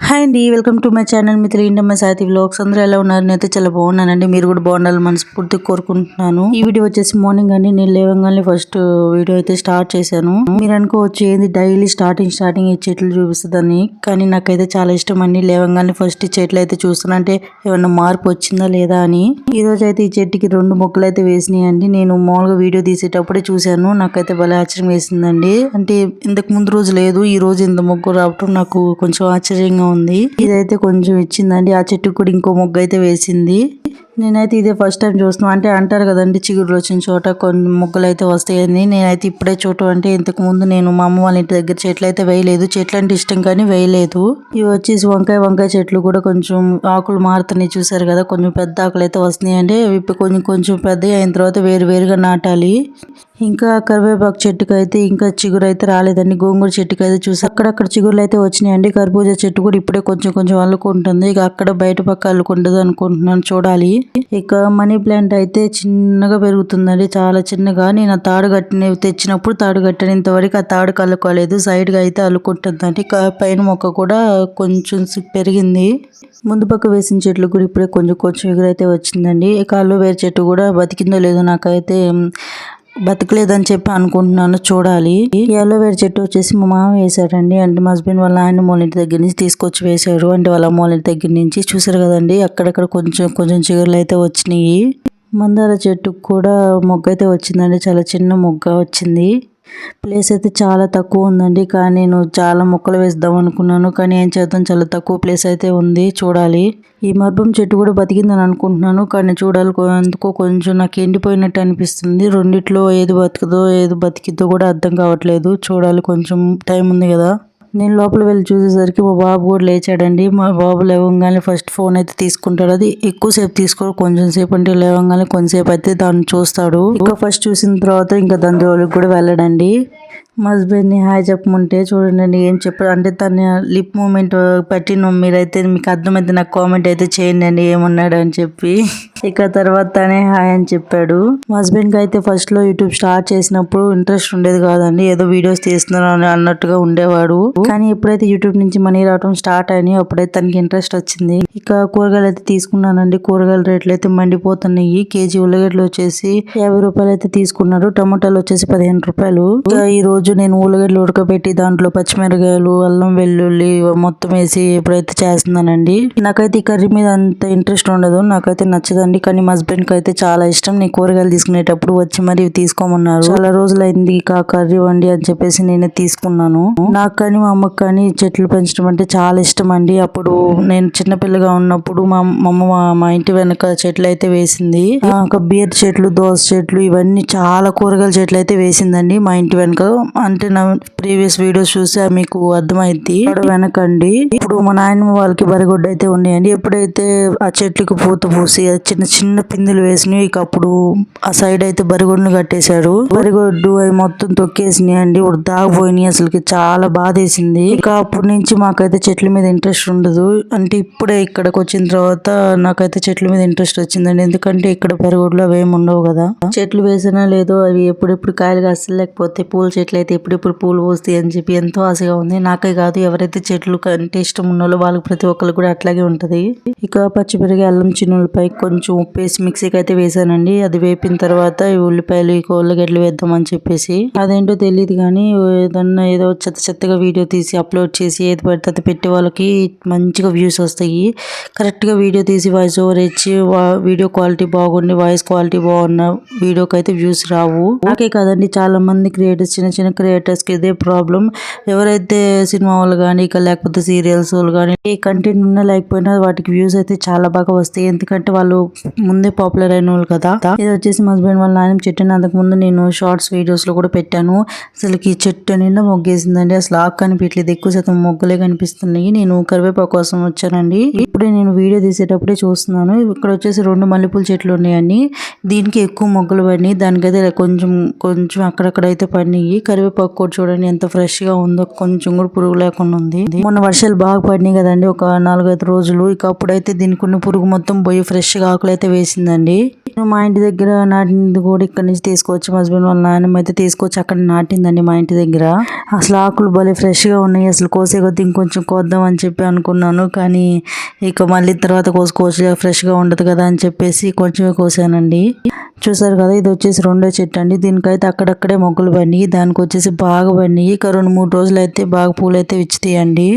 Hi అండి welcome to my channel మిత్రులు ఇండమ్మ సాతి vlogs. అందరూ ఎలా ఉన్నారు? నేనైతే చాలా బాగున్నానండి. మీరు కూడా బాగుండాలని మనస్ఫూర్తి కోరుకుంటున్నాను. ఈ వీడియో వచ్చేసి మార్నింగ్ అండి. నేను లేవగానే ఫస్ట్ వీడియో అయితే స్టార్ట్ చేశాను. మీరు అనుకోవచ్చు ఏంది డైలీ స్టార్టింగ్ స్టార్టింగ్ ఈ చెట్లు చూపిస్తుందని. కానీ నాకైతే చాలా ఇష్టం అండి. లేవగానే ఫస్ట్ ఈ చెట్లు అయితే చూస్తున్నా. అంటే ఏమన్నా మార్పు వచ్చిందా లేదా అని. ఈ రోజు అయితే ఈ చెట్టుకి రెండు మొక్కలు అయితే వేసినాయి అండి. నేను మామూలుగా వీడియో తీసేటప్పుడే చూశాను. నాకైతే భలే ఆశ్చర్యం వేసిందండి. అంటే ఇంతకు ముందు రోజు లేదు. ఈ రోజు ఇంత మొగ్గు రావటం నాకు కొంచెం ఆశ్చర్యంగా ఉంది. ఇదైతే కొంచెం ఇచ్చిందండి. ఆ చెట్టుకు కూడా ఇంకో మొగ్గ అయితే వేసింది. నేనైతే ఇదే ఫస్ట్ టైం చూస్తున్నాను అంటే అంటారు కదండి చిగురులు వచ్చిన చోట కొన్ని మొగ్గలు అయితే వస్తాయని. నేనైతే ఇప్పుడే చూడటం అంటే ఇంతకు ముందు నేను మా అమ్మ వాళ్ళ ఇంటి దగ్గర చెట్లు అయితే వేయలేదు. చెట్లు అంటే ఇష్టం కానీ వేయలేదు. ఇవి వచ్చేసి వంకాయ వంకాయ చెట్లు కూడా కొంచెం ఆకులు మారుతున్నాయి చూసారు కదా. కొంచెం పెద్ద ఆకులు అయితే వస్తున్నాయి అంటే ఇవి కొంచెం కొంచెం పెద్ద అయిన తర్వాత వేరు వేరుగా నాటాలి. ఇంకా కరివేపాకు చెట్టుకు అయితే ఇంకా చిగురు అయితే రాలేదండి. గోంగూర చెట్టుకు అయితే చూసి. అక్కడక్కడ చిగురులు అయితే వచ్చినాయండి. కర్బూజా చెట్టు కూడా ఇప్పుడే కొంచెం కొంచెం అల్లుకుంటుంది. ఇక అక్కడ బయట పక్క అల్లుకుంటుంది అనుకుంటున్నాను. చూడాలి. ఇక మనీ ప్లాంట్ అయితే చిన్నగా పెరుగుతుందండి. చాలా చిన్నగా. నేను ఆ తాడు కట్టిన తెచ్చినప్పుడు తాడు కట్టిన వరకు ఆ తాడు కలుకోలేదు. సైడ్గా అయితే అల్లుకుంటుందండి పైన మొక్క కూడా కొంచెం పెరిగింది. ముందు పక్క వేసిన చెట్లు కూడా ఇప్పుడే కొంచెం కొంచెం ఎగురైతే వచ్చిందండి. ఇక అలోవేర చెట్టు కూడా బతికిందో లేదో నాకైతే బతకలేదని చెప్పి అనుకుంటున్నాను చూడాలి. ఈ చెట్టు వచ్చేసి మా మామ వేశాడండి. అంటే మా హస్బెండ్ వాళ్ళ ఆయన మూల ఇంటి దగ్గర నుంచి తీసుకొచ్చి వేశారు. అంటే వాళ్ళ మూల ఇంటి దగ్గర నుంచి చూసారు కదండి. అక్కడక్కడ కొంచెం కొంచెం చిగురులు అయితే వచ్చినాయి. మందార చెట్టుకు కూడా మొగ్గ అయితే వచ్చిందండి. చాలా చిన్న మొగ్గ వచ్చింది. ప్లేస్ అయితే చాలా తక్కువ ఉందండి. కానీ నేను చాలా మొక్కలు వేద్దాం అనుకున్నాను. కానీ ఏం చేద్దాం? చాలా తక్కువ ప్లేస్ అయితే ఉంది చూడాలి. ఈ మర్భం చెట్టు కూడా బతికిందని అనుకుంటున్నాను. కానీ చూడాలి. ఎందుకో కొంచెం నాకు ఎండిపోయినట్టు అనిపిస్తుంది. రెండిట్లో ఏది బతుకుదో ఏది బతికిద్దో కూడా అర్థం కావట్లేదు. చూడాలి. కొంచెం టైం ఉంది కదా. నేను లోపల వెళ్ళి చూసేసరికి మా బాబు కూడా లేచాడండి. మా బాబు లేవగానే ఫస్ట్ ఫోన్ అయితే తీసుకుంటాడు. అది ఎక్కువసేపు తీసుకోడు. కొంచెం సేపు అంటే లేవగానే కొంచెంసేపు అయితే దాన్ని చూస్తాడు. ఇంకా ఫస్ట్ చూసిన తర్వాత ఇంకా దాని జోలికి కూడా వెళ్ళడండి. మా హస్బెండ్ని హాయ్ చెప్పమంటే చూడండి ఏం చెప్పారు అంటే తన లిప్ మూమెంట్ పట్టిన మీరైతే మీకు అర్థమైతే నాకు కామెంట్ అయితే చేయండి అండి ఏమన్నాడు అని చెప్పి. ఇక తర్వాత తనే హాయ్ అని చెప్పాడు. మా హస్బెండ్కి అయితే ఫస్ట్లో యూట్యూబ్ స్టార్ట్ చేసినప్పుడు ఇంట్రెస్ట్ ఉండేది కాదండి. ఏదో వీడియోస్ తీస్తున్నాను అన్నట్టుగా ఉండేవాడు. కానీ ఎప్పుడైతే యూట్యూబ్ నుంచి మనీ రావడం స్టార్ట్ అయినాయి అప్పుడైతే తనకి ఇంట్రెస్ట్ వచ్చింది. ఇక కూరగాయలు అయితే తీసుకున్నానండి. కూరగాయల రేట్లు అయితే మండిపోతున్నాయి. కేజీ ఉల్లగడ్డలు వచ్చేసి యాభై రూపాయలు అయితే తీసుకున్నారు. టమాటాలు వచ్చేసి పదిహేను రూపాయలు. ఈ రోజు రోజు నేను ఉల్లగడ్డలు ఉడకబెట్టి దాంట్లో పచ్చిమిరకాయలు అల్లం వెల్లుల్లి మొత్తం వేసి ఎప్పుడైతే చేస్తున్నానండి. నాకైతే ఈ కర్రీ మీద అంత ఇంట్రెస్ట్ ఉండదు. నాకైతే నచ్చదండి. కానీ మా హస్బెండ్కి అయితే చాలా ఇష్టం. నేను కూరగాయలు తీసుకునేటప్పుడు వచ్చి మరి తీసుకోమన్నారు. చాలా రోజులైంది కా కర్రీ వండి అని చెప్పేసి నేనే తీసుకున్నాను. నాకు కానీ మా అమ్మకి కానీ చెట్లు పెంచడం అంటే చాలా ఇష్టం అండి. అప్పుడు నేను చిన్నపిల్లగా ఉన్నప్పుడు మా అమ్మ మా ఇంటి వెనక చెట్లు అయితే వేసింది. ఒక బీర్ చెట్లు దోస చెట్లు ఇవన్నీ చాలా కూరగాయల చెట్లు అయితే వేసిందండి మా ఇంటి వెనక. అంటే నా ప్రీవియస్ వీడియోస్ చూసా మీకు అర్థమైంది వెనకండి. ఇప్పుడు మా నాయనమ్మ వాళ్ళకి బరిగొడ్డ అయితే ఉన్నాయండి. ఎప్పుడైతే ఆ చెట్లకు పూత పూసి చిన్న చిన్న పిందులు వేసినాయి ఇక అప్పుడు ఆ సైడ్ అయితే బరిగొడ్లు కట్టేశారు. బరిగొడ్డు అవి మొత్తం తొక్కేసినాయి అండి. ఇప్పుడు దాగిపోయినాయి అసలుకి. చాలా బాధేసింది. ఇక అప్పటి నుంచి మాకైతే చెట్ల మీద ఇంట్రెస్ట్ ఉండదు. అంటే ఇప్పుడే ఇక్కడికి వచ్చిన తర్వాత నాకైతే చెట్ల మీద ఇంట్రెస్ట్ వచ్చిందండి. ఎందుకంటే ఇక్కడ బరిగొడ్లు అవి ఏమి ఉండవు కదా. చెట్లు వేసినా లేదో అవి ఎప్పుడెప్పుడు కాయలు కాస్తా లేకపోతే పూల చెట్లు అయితే ఎప్పుడెప్పుడు పూలు పోస్తాయి అని చెప్పి ఎంతో ఆశగా ఉంది. నాకే కాదు ఎవరైతే చెట్లు కంటే ఇష్టం ఉన్నోళ్ళు వాళ్ళకి ప్రతి ఒక్కరు కూడా అట్లాగే ఉంటది. ఇక పచ్చిమిరగి అల్లం చిన్నులపై కొంచెం ఉప్పు వేసి మిక్సీకి అయితే వేసానండి. అది వేపిన తర్వాత ఈ ఉల్లిపాయలు ఈ కోళ్ళగడ్డలు వేద్దామని చెప్పేసి. అదేంటో తెలియదు కానీ ఏదన్నా ఏదో చెత్త చెత్తగా వీడియో తీసి అప్లోడ్ చేసి ఏది పడితే అది పెట్టి వాళ్ళకి మంచిగా వ్యూస్ వస్తాయి. కరెక్ట్గా వీడియో తీసి వాయిస్ ఓవర్ ఇచ్చి వీడియో క్వాలిటీ బాగుండి వాయిస్ క్వాలిటీ బాగున్న వీడియోకి అయితే వ్యూస్ రావు. నాకే కాదండి చాలా మంది క్రియేటర్స్ చిన్న చిన్న క్రియేటర్స్కి ఇదే ప్రాబ్లం. ఎవరైతే సినిమా వాళ్ళు కానీ ఇక లేకపోతే సీరియల్స్ వాళ్ళు కానీ ఏ కంటెంట్ ఉన్నా లేకపోయినా వాటికి వ్యూస్ అయితే చాలా బాగా వస్తాయి. ఎందుకంటే వాళ్ళు ముందే పాపులర్ అయిన వాళ్ళు కదా. ఇది వచ్చేసి మా హస్బెండ్ వాళ్ళ నాయన చెట్టుని అంతకు ముందు నేను షార్ట్స్ వీడియోస్లో కూడా పెట్టాను. అసలు ఈ చెట్టు నిండా మొగ్గేసిందండి. అసలు ఆకు కనిపించలేదు ఎక్కువ శాతం మొగ్గలే కనిపిస్తున్నాయి. నేను కరివేపాకు కోసం వచ్చానండి. ఇప్పుడే నేను వీడియో తీసేటప్పుడే చూస్తున్నాను. ఇక్కడ వచ్చేసి రెండు మల్లెపూల చెట్లు ఉన్నాయండి. దీనికి ఎక్కువ మొగ్గలు పడినాయి. దానికైతే కొంచెం కొంచెం అక్కడక్కడ అయితే పడినాయి. కరివేపాకు కూడా చూడండి ఎంత ఫ్రెష్గా ఉందో. కొంచెం కూడా పురుగు లేకుండా ఉంది. మొన్న వర్షాలు బాగా పడినాయి కదండి. ఒక నాలుగైదు రోజులు. ఇక అప్పుడైతే దీనికి ఉన్న పురుగు మొత్తం పోయి ఫ్రెష్గా ఆకులు అయితే వేసిందండి మా ఇంటి దగ్గర నాటింది కూడా ఇక్కడ నుంచి తీసుకొచ్చి మా హస్బెండ్ వాళ్ళ నాయనమ్మ అయితే తీసుకొచ్చి అక్కడ నాటిందండి మా ఇంటి దగ్గర. అసలు ఆకులు భలే ఫ్రెష్గా ఉన్నాయి. అసలు కోసే కొద్ది ఇంకొంచెం కోద్దాం అని చెప్పి అనుకున్నాను. కానీ ఇక మళ్ళీ తర్వాత కోసుకోవచ్చు ఫ్రెష్గా ఉండదు కదా అని చెప్పేసి కొంచెమే కోసానండి. చూసారు కదా ఇది వచ్చేసి రెండో చెట్టు అండి. దీనికైతే అక్కడక్కడే మొగ్గలు పండి దానికి వచ్చేసి బాగా పండి ఇక రెండు మూడు రోజులు అయితే బాగా పూలు అయితే విచ్చుతాయండి.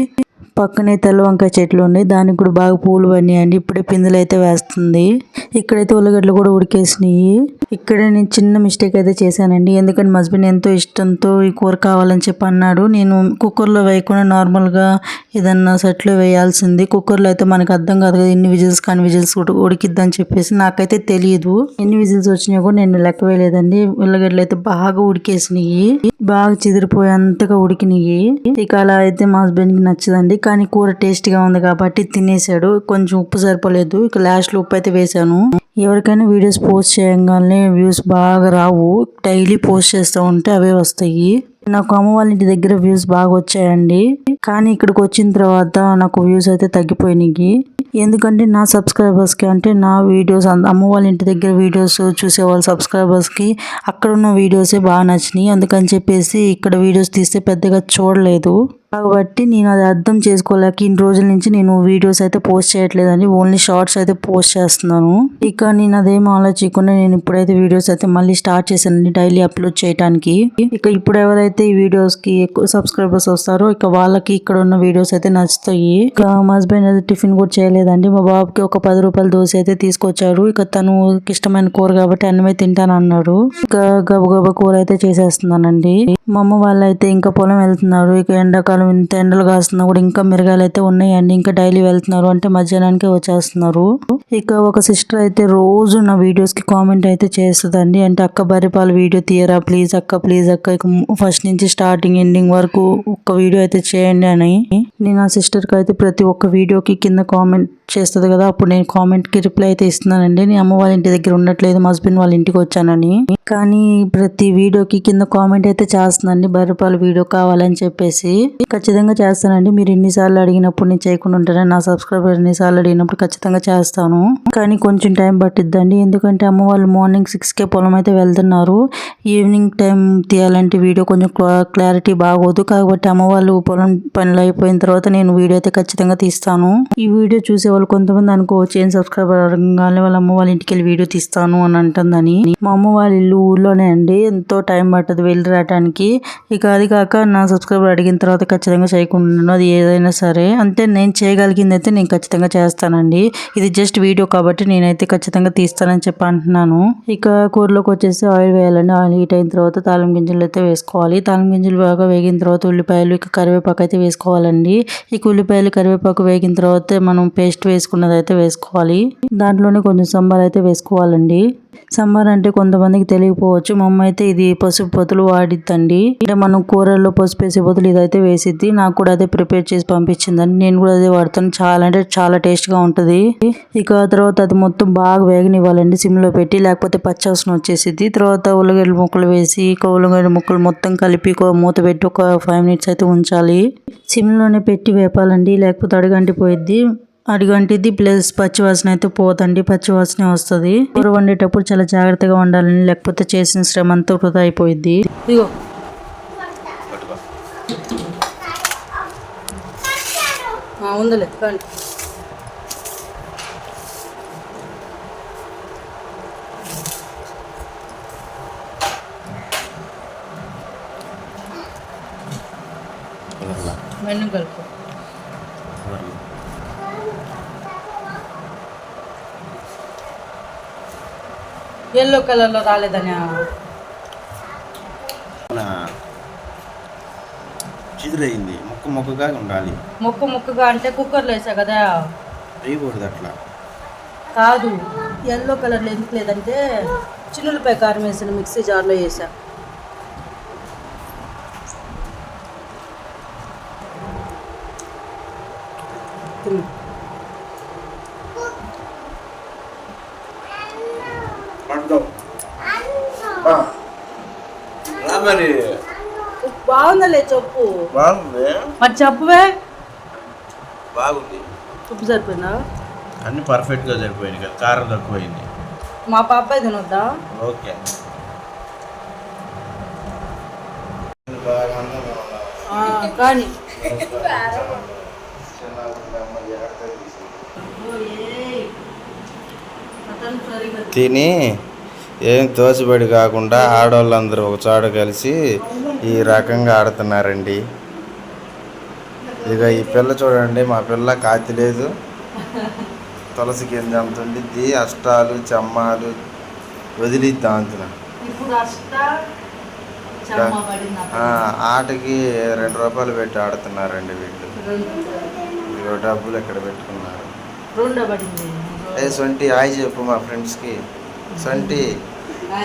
పక్కనే తెల్ల వంకాయ చెట్లు ఉన్నాయి. దానికి కూడా బాగా పూలు పడినాయండి. ఇప్పుడే పిందులు అయితే వేస్తుంది. ఇక్కడైతే ఉల్లగడ్డలు కూడా ఉడికేసినాయి. ఇక్కడే నేను చిన్న మిస్టేక్ అయితే చేశానండి. ఎందుకంటే మా హస్బెండ్ ఎంతో ఇష్టంతో ఈ కూర కావాలని చెప్పి అన్నాడు. నేను కుక్కర్లో వేయకుండా నార్మల్గా ఏదన్నా సెట్లో వేయాల్సింది. కుక్కర్లో అయితే మనకు అర్థం కాదు కదా ఎన్ని విజిల్స్ కానీ విజిల్స్ ఉడికిద్దని చెప్పేసి నాకైతే తెలియదు ఎన్ని విజిల్స్ వచ్చినాయో కూడా నేను లెక్క వేయలేదండి. ఉల్లగడ్డలు అయితే బాగా ఉడికేసినాయి. బాగా చిదిరిపోయేంతగా ఉడికినాయి. ఇక అలా అయితే మా హస్బెండ్కి నచ్చదండి. కానీ కూర టేస్ట్గా ఉంది కాబట్టి తినేసాడు. కొంచెం ఉప్పు సరిపోలేదు. ఇక లాస్ట్లో ఉప్పు అయితే వేసాను. ఎవరికైనా వీడియోస్ పోస్ట్ చేయగానే వ్యూస్ బాగా రావు. డైలీ పోస్ట్ చేస్తూ ఉంటే అవే వస్తాయి. నాకు అమ్మ వాళ్ళ ఇంటి దగ్గర వ్యూస్ బాగా వచ్చాయండి. కానీ ఇక్కడికి వచ్చిన తర్వాత నాకు వ్యూస్ అయితే తగ్గిపోయినాయి. ఎందుకంటే నా సబ్స్క్రైబర్స్కి అంటే నా వీడియోస్ అమ్మ వాళ్ళ ఇంటి దగ్గర వీడియోస్ చూసే వాళ్ళ సబ్స్క్రైబర్స్కి అక్కడ ఉన్న వీడియోసే బాగా నచ్చినాయి. అందుకని చెప్పేసి ఇక్కడ వీడియోస్ తీస్తే పెద్దగా చూడలేదు. కాబట్టి నేను అది అర్థం చేసుకోలేక ఇన్ని రోజుల నుంచి నేను వీడియోస్ అయితే పోస్ట్ చేయట్లేదండి ఓన్లీ షార్ట్స్ అయితే పోస్ట్ చేస్తున్నాను. ఇక నేను అదేం ఆలోచించకుండా నేను ఇప్పుడైతే వీడియోస్ అయితే మళ్ళీ స్టార్ట్ చేశానండి డైలీ అప్లోడ్ చేయడానికి ఇక ఇప్పుడు ఎవరైతే ఈ వీడియోస్కి ఎక్కువ సబ్స్క్రైబర్స్ వస్తారో ఇక వాళ్ళకి ఇక్కడ ఉన్న వీడియోస్ అయితే నచ్చుతాయి. ఇక మా హస్బెండ్ అయితే టిఫిన్ కూడా చేయలేదండి. మా బాబుకి ఒక పది రూపాయల దోశ అయితే తీసుకొచ్చారు. ఇక తను ఇష్టమైన కూర కాబట్టి అన్నమే తింటాను అన్నాడు. ఇక గబగబా కూర అయితే చేసేస్తున్నానండి. మా అమ్మ వాళ్ళు అయితే ఇంకా పొలం వెళ్తున్నారు. ఇక ఎండాకాలం ఇంత ఎండలు కాస్తున్నా కూడా ఇంకా మిరగాయలు అయితే ఉన్నాయండి. ఇంకా డైలీ వెళ్తున్నారు అంటే మధ్యాహ్నానికి వచ్చేస్తున్నారు. ఇక ఒక సిస్టర్ అయితే రోజు నా వీడియోస్కి కామెంట్ అయితే చేస్తుందండి. అంటే అక్క బరిపాలు వీడియో తీయరా ప్లీజ్ అక్క ప్లీజ్ అక్క. ఫస్ట్ నుంచి స్టార్టింగ్ ఎండింగ్ వరకు ఒక్క వీడియో అయితే చేయండి అని. నేను నా సిస్టర్కి అయితే ప్రతి ఒక్క వీడియోకి కింద కామెంట్ చేస్తుంది కదా అప్పుడు నేను కామెంట్కి రిప్లై అయితే ఇస్తున్నానండి. నేను అమ్మ వాళ్ళ ఇంటి దగ్గర ఉండట్లేదు మా హస్బెండ్ వాళ్ళ ఇంటికి వచ్చానని. కానీ ప్రతి వీడియోకి కింద కామెంట్ అయితే చేస్తుందండి. బర్రపాల వీడియో కావాలని చెప్పేసి. ఖచ్చితంగా చేస్తానండి. మీరు ఎన్నిసార్లు అడిగినప్పుడు నేను చేయకుండా ఉంటాను. నా సబ్స్క్రైబర్ ఎన్నిసార్లు అడిగినప్పుడు ఖచ్చితంగా చేస్తాను. కానీ కొంచెం టైం పట్టిద్దండి. ఎందుకంటే అమ్మ వాళ్ళు మార్నింగ్ సిక్స్కే పొలం అయితే వెళ్తున్నారు. ఈవినింగ్ టైం తీయాలంటే వీడియో కొంచెం క్లారిటీ బాగోదు. కాబట్టి అమ్మ వాళ్ళు పొలం పనులు అయిపోయిన తర్వాత నేను వీడియో అయితే ఖచ్చితంగా తీస్తాను. ఈ వీడియో చూసే వాళ్ళు కొంతమంది అనుకోవచ్చు. ఏం సబ్స్క్రైబర్ అడగగానే వాళ్ళ అమ్మ వాళ్ళ ఇంటికి వెళ్ళి వీడియో తీస్తాను అని అంటుందని. మా అమ్మ వాళ్ళ ఇల్లు ఊర్లోనే అండి. ఎంతో టైం పట్టదు వెళ్ళి రావడానికి ఇక అది కాక నా సబ్స్క్రైబర్ అడిగిన తర్వాత ఖచ్చితంగా చేయకుండా అది ఏదైనా సరే. అంటే నేను చేయగలిగింది అయితే నేను ఖచ్చితంగా చేస్తానండి. ఇది జస్ట్ వీడియో కాబట్టి నేనైతే ఖచ్చితంగా తీస్తానని చెప్పి అంటున్నాను. ఇక కూరలోకి వచ్చేసి ఆయిల్ వేయాలండి. ఆయిల్ హీట్ అయిన తర్వాత తాళం గింజలు అయితే వేసుకోవాలి. తాళం గింజలు బాగా వేగిన తర్వాత ఉల్లిపాయలు ఇక కరివేపాకు అయితే వేసుకోవాలండి. ఇక ఉల్లిపాయలు కరివేపాకు వేగిన తర్వాత మనం పేస్ట్ వేసుకున్నది అయితే వేసుకోవాలి. దాంట్లోనే కొంచెం సాంబార్ అయితే వేసుకోవాలండి. సాంబార్ అంటే కొంతమందికి తెలియకపోవచ్చు. మా అమ్మ అయితే ఇది పసుపు పొతులు వాడిద్దండి. అంటే మనం కూరల్లో పసుపు వేసే బదులు ఇదైతే వేసిద్ది. నాకు కూడా అదే ప్రిపేర్ చేసి పంపించిందండి. నేను కూడా అదే వాడతాను. చాలా అంటే చాలా టేస్ట్గా ఇక తర్వాత అది మొత్తం బాగా వేగనివ్వాలండి. సిమ్లో పెట్టి లేకపోతే పచ్చవసన వచ్చేసిద్ది. తర్వాత ఉల్లగడ్డ ముక్కలు వేసి ఇక ఉల్లగడ్డ ముక్కలు మొత్తం కలిపి ఒక మూత పెట్టి ఒక ఫైవ్ మినిట్స్ అయితే ఉంచాలి. సిమ్లోనే పెట్టి వేపాలండి. లేకపోతే అడుగంటిపోయిద్ది. అడిగంటిది ప్లస్ పచ్చివాసన అయితే పోతండి పచ్చివాసన వస్తుంది. కూర వండేటప్పుడు చాలా జాగ్రత్తగా వండాలని లేకపోతే చేసిన శ్రమ అంతా వృధా అయిపోయింది ఇగో ఉందిలే కలుపు. ఎల్లో కలర్లో రాలేదని చిదురైంది. ముక్క ముక్కగా ఉండాలి. ముక్క ముక్కగా అంటే కుక్కర్లో వేసా కదా. వేయకూడదు అట్లా. కాదు ఎల్లో కలర్లో ఎందుకు లేదంటే చిన్నులపై కారం వేసిన మిక్సీ జార్లో వేసా తిను. రా మరి? బాగుందలే చెప్పు. బాగుంది. మరి చెప్పువే. బాగుంది. ఉప్పు సరిపోయిందా? అన్ని పర్ఫెక్ట్గా సరిపోయింది కదా కారం తక్కువైంది. మా పాపాయి తినొద్దా? ఓకే. కానీ. తిని ఏం తోసిబడి కాకుండా ఆడవాళ్ళందరూ ఒక చోట కలిసి ఈ రకంగా ఆడుతున్నారండి. ఇక ఈ పిల్ల చూడండి మా పిల్ల కాతి లేదు. తులసి కింద అంత ఉండిద్ది అష్టాలు చెమ్మాలు వదిలిద్దాం అంతున ఆటకి రెండు రూపాయలు పెట్టి ఆడుతున్నారండి వీళ్ళు. ఇదిగో డబ్బులు ఇక్కడ పెట్టుకున్నారు? ఏ సొంటి హాయ్ చెప్పు మా ఫ్రెండ్స్కి. సొంటి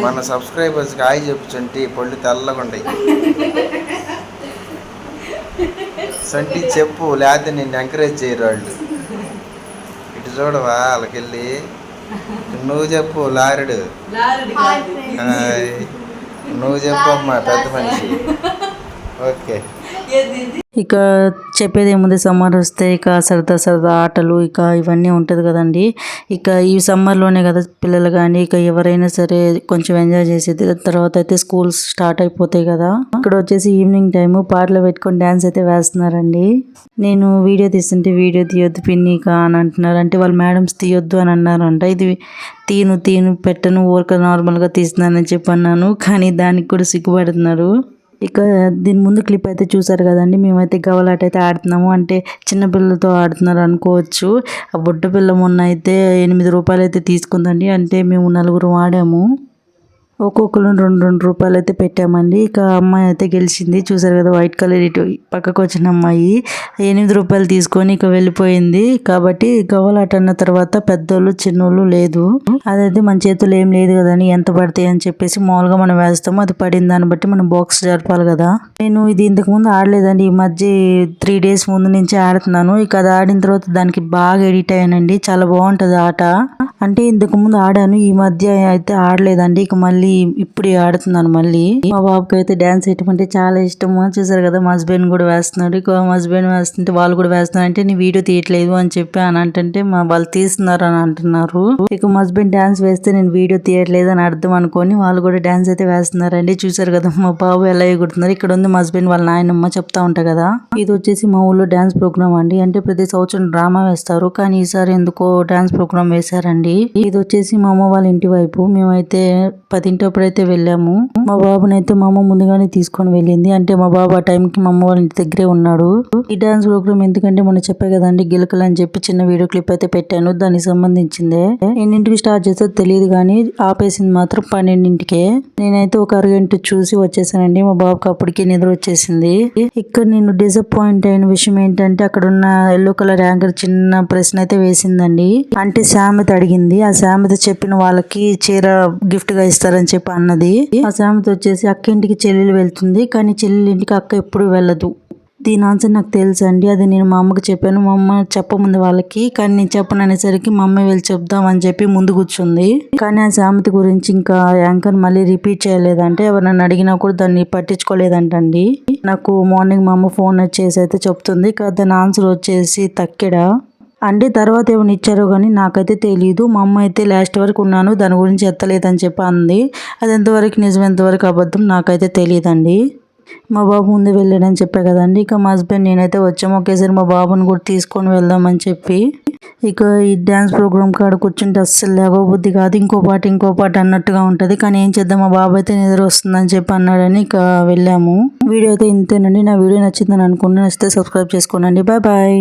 మన సబ్స్క్రైబర్స్కి హాయ్ చెప్పు సొంటి పళ్ళు తెల్లగా ఉంటాయి సొంటి చెప్పు లేకపోతే నిన్ను ఎంకరేజ్ చేయరు వాళ్ళు. ఇటు చూడవా వాళ్ళకెళ్ళి. నువ్వు చెప్పు లారుడు. నువ్వు చెప్పు అమ్మా పెద్ద మనిషి. ఓకే. ఇక చెప్పేది ఏముంది? సమ్మర్ వస్తే ఇక సరదా సరదా ఆటలు ఇక ఇవన్నీ ఉంటుంది కదండి. ఇక ఈ సమ్మర్లోనే కదా పిల్లలు కానీ ఇక ఎవరైనా సరే కొంచెం ఎంజాయ్ చేసేది. తర్వాత అయితే స్కూల్స్ స్టార్ట్ అయిపోతాయి కదా. ఇక్కడ వచ్చేసి ఈవినింగ్ టైము పాటలు పెట్టుకొని డ్యాన్స్ అయితే వేస్తున్నారండి. నేను వీడియో తీస్తుంటే వీడియో తీయొద్దు పిన్నిక అని అంటున్నారు. అంటే వాళ్ళ మేడమ్స్ తీయొద్దు అని అన్నారంట. ఇది తీను తీను పెట్టను ఊరిక నార్మల్గా తీస్తున్నానని చెప్పి అన్నాను. కానీ దానికి కూడా సిగ్గుపడుతున్నారు. ఇక దీని ముందు క్లిప్ అయితే చూసారు కదండి. మేమైతే గవలాట అయితే ఆడుతున్నాము. అంటే చిన్న పిల్లలతో ఆడుతున్నారు అనుకోవచ్చు. ఆ బుడ్డ పిల్ల మొన్న అయితే ఎనిమిది రూపాయలు అయితే తీసుకుందండి. అంటే మేము నలుగురు ఆడాము. ఒక్కొక్కరు రెండు రెండు రూపాయలు అయితే పెట్టామండి. ఇక అమ్మాయి అయితే గెలిచింది. చూసారు కదా వైట్ కలర్ ఇటు పక్కకు వచ్చిన అమ్మాయి. ఎనిమిది రూపాయలు తీసుకొని ఇక వెళ్ళిపోయింది. కాబట్టి గవ్వలాట అన్న తర్వాత పెద్దోళ్ళు చిన్నోళ్ళు లేదు. అదైతే మన చేతుల్లో ఏం లేదు కదండి ఎంత పడతాయి అని చెప్పేసి మామూలుగా మనం వేస్తాము. అది పడిన దాన్ని బట్టి మనం బాక్స్ జరపాలి కదా. నేను ఇది ఇంతకు ముందు ఆడలేదండి. ఈ మధ్య త్రీ డేస్ ముందు నుంచి ఆడుతున్నాను. ఇక అది ఆడిన తర్వాత దానికి బాగా ఎడిట్ అయ్యానండి. చాలా బాగుంటుంది ఆట. అంటే ఇంతకు ముందు ఆడాను. ఈ మధ్య అయితే ఆడలేదండి. ఇక మళ్ళీ ఇప్పుడు ఆడుతున్నాను మళ్ళీ. మా బాబుకి అయితే డాన్స్ వేయటం అంటే చాలా ఇష్టము. చూసారు కదా మా హస్బెండ్ కూడా వేస్తున్నాడు. మా హస్బెండ్ వేస్తుంటే వాళ్ళు కూడా వేస్తున్నారు. అంటే నీ వీడియో తీయట్లేదు అని చెప్పి అని అంటే మా వాళ్ళు తీస్తున్నారు అని అంటున్నారు. ఇక మా హస్బెండ్ డాన్స్ వేస్తే నేను వీడియో తీయట్లేదు అని అర్థం అనుకొని వాళ్ళు కూడా డాన్స్ అయితే వేస్తున్నారండి. చూసారు కదా మా బాబు ఎలా ఎగుడుతున్నారు ఇక్కడ ఉంది మా హస్బెండ్ వాళ్ళ నాయనమ్మ చెప్తా ఉంటా కదా. ఇది వచ్చేసి మా ఊళ్ళో డాన్స్ ప్రోగ్రామ్ అండి. అంటే ప్రతి సంవత్సరం డ్రామా వేస్తారు. కానీ ఈసారి ఎందుకో డాన్స్ ప్రోగ్రామ్ వేశారండి. ఇది వచ్చేసి మా అమ్మ వాళ్ళ ఇంటి వైపు. మేమైతే పదింటప్పుడైతే వెళ్ళాము. మా బాబునైతే మా అమ్మ ముందుగానే తీసుకొని వెళ్ళింది. అంటే మా బాబు ఆ టైంకి మా అమ్మ వాళ్ళ ఇంటి దగ్గరే ఉన్నాడు. ఈ డాన్స్ ప్రోగ్రామ్ ఎందుకంటే మొన్న చెప్పే కదండి గిలకలు అని చెప్పి చిన్న వీడియో క్లిప్ అయితే పెట్టాను. దానికి సంబంధించిందే. ఎన్నింటికి స్టార్ట్ చేస్తే తెలియదు కానీ ఆపేసింది మాత్రం పన్నెండింటికే. నేనైతే ఒక అరగంట చూసి వచ్చేసానండి. మా బాబుకి అప్పటికే నిద్ర వచ్చేసింది. ఇక్కడ నేను డిసప్పాయింట్ అయిన విషయం ఏంటంటే అక్కడ ఉన్న ఎల్లో కలర్ యాంకర్ చిన్న ప్రశ్న అయితే వేసిందండి. అంటే సామెత అడిగింది. ఆ సామెత చెప్పిన వాళ్ళకి చీర గిఫ్ట్గా ఇస్తారని చెప్పి అన్నది. ఆ సామెత వచ్చేసి అక్క ఇంటికి చెల్లెలు వెళ్తుంది కానీ చెల్లెలు ఇంటికి అక్క ఎప్పుడు వెళ్ళదు. దీని ఆన్సర్ నాకు తెలుసు అండి అది నేను మా అమ్మకి చెప్పాను. మా అమ్మ చెప్పముందు వాళ్ళకి కానీ నేను చెప్పను అనేసరికి మా అమ్మ వెళ్ళి చెప్దాం అని చెప్పి ముందు కూర్చుంది. కానీ ఆ సామెత గురించి ఇంకా యాంకర్ మళ్ళీ రిపీట్ చేయలేదంటే ఎవరైనా అడిగినా కూడా దాన్ని పట్టించుకోలేదంటండి. నాకు మార్నింగ్ మా అమ్మ ఫోన్ వచ్చేసి అయితే చెప్తుంది. ఇక దాని ఆన్సర్ వచ్చేసి తక్కెడ. అంటే తర్వాత ఏమైనా ఇచ్చారో కానీ నాకైతే తెలియదు మా అమ్మ అయితే లాస్ట్ వరకు ఉన్నాను దాని గురించి ఎత్తలేదని చెప్పి అంది. అది ఎంతవరకు నిజం ఎంతవరకు అబద్ధం నాకైతే తెలియదండి మా బాబు ముందు వెళ్ళాడని చెప్పా కదండి. ఇక మా హస్బెండ్ నేనైతే వచ్చాము ఒకేసారి మా బాబుని కూడా తీసుకొని వెళ్దామని చెప్పి. ఇక ఈ డ్యాన్స్ ప్రోగ్రామ్ కాడ కూర్చుంటే అస్సలు లేకపోద్ది కాదు. ఇంకో పాట ఇంకో పాట అన్నట్టుగా ఉంటుంది. కానీ ఏం చేద్దాం? మా బాబు అయితే నిద్ర వస్తుందని చెప్పి అన్నాడని ఇక వెళ్ళాము. వీడియో అయితే ఇంతేనండి. నా వీడియో నచ్చిందని అనుకున్నా నచ్చితే సబ్స్క్రైబ్ చేసుకోనండి. Bye bye.